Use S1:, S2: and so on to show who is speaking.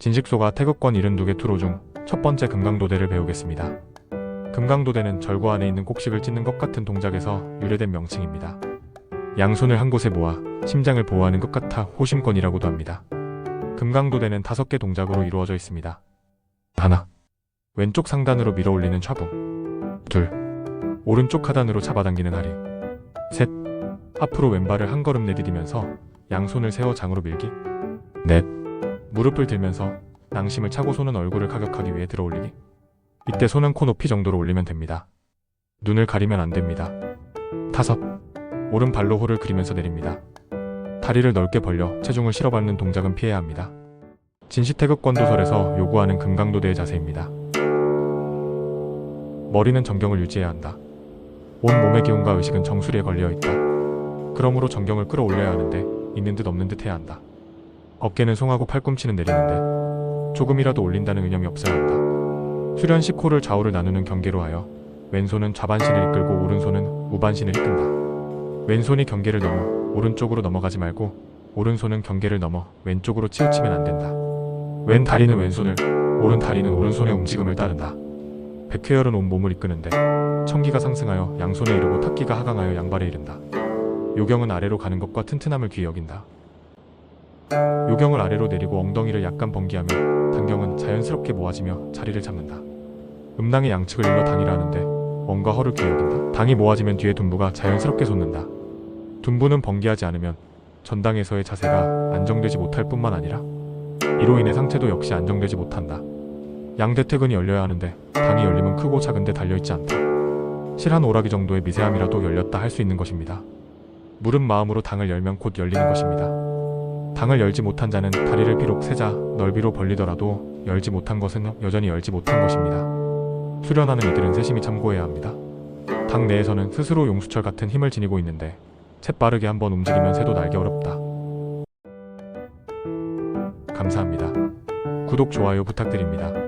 S1: 진식소가 태극권 72개 투로 중 첫 번째 금강도대를 배우겠습니다. 금강도대는 절구 안에 있는 곡식을 찢는 것 같은 동작에서 유래된 명칭입니다. 양손을 한 곳에 모아 심장을 보호하는 것 같아 호심권이라고도 합니다. 금강도대는 다섯 개 동작으로 이루어져 있습니다. 하나, 왼쪽 상단으로 밀어 올리는 차붕. 둘, 오른쪽 하단으로 잡아당기는 하리. 셋, 앞으로 왼발을 한 걸음 내디디면서 양손을 세워 장으로 밀기. 넷, 무릎을 들면서 낭심을 차고 손은 얼굴을 가격하기 위해 들어 올리기. 이때 손은 코 높이 정도로 올리면 됩니다. 눈을 가리면 안 됩니다. 다섯, 오른발로 홀을 그리면서 내립니다. 다리를 넓게 벌려 체중을 실어받는 동작은 피해야 합니다. 진시태극권 도설에서 요구하는 금강도대의 자세입니다. 머리는 정경을 유지해야 한다. 온 몸의 기운과 의식은 정수리에 걸려 있다. 그러므로 정경을 끌어올려야 하는데 있는 듯 없는 듯 해야 한다. 어깨는 송하고 팔꿈치는 내리는데 조금이라도 올린다는 의념이 없어야 한다. 수련식 코를 좌우를 나누는 경계로 하여 왼손은 좌반신을 이끌고 오른손은 우반신을 이끈다. 왼손이 경계를 넘어 오른쪽으로 넘어가지 말고 오른손은 경계를 넘어 왼쪽으로 치우치면 안 된다. 왼 다리는 왼손을, 오른 다리는 오른손의 움직임을 따른다. 백회열은 온 몸을 이끄는데 청기가 상승하여 양손에 이르고 탁기가 하강하여 양발에 이른다. 요경은 아래로 가는 것과 튼튼함을 귀히 여긴다. 요경을 아래로 내리고 엉덩이를 약간 번기하며 단경은 자연스럽게 모아지며 자리를 잡는다. 음낭의 양측을 일러 당이라 하는데 원과 허를 여긴다. 당이 모아지면 뒤에 둔부가 자연스럽게 솟는다. 둔부는 번기하지 않으면 전당에서의 자세가 안정되지 못할 뿐만 아니라 이로 인해 상체도 역시 안정되지 못한다. 양대퇴근이 열려야 하는데 당이 열리면 크고 작은데 달려있지 않다. 실한 오라기 정도의 미세함이라도 열렸다 할 수 있는 것입니다. 무른 마음으로 당을 열면 곧 열리는 것입니다. 당을 열지 못한 자는 다리를 비록 세자 넓이로 벌리더라도 열지 못한 것은 여전히 열지 못한 것입니다. 수련하는 이들은 세심히 참고해야 합니다. 당 내에서는 스스로 용수철 같은 힘을 지니고 있는데 채빠르게 한번 움직이면 새도 날기 어렵다. 감사합니다. 구독, 좋아요 부탁드립니다.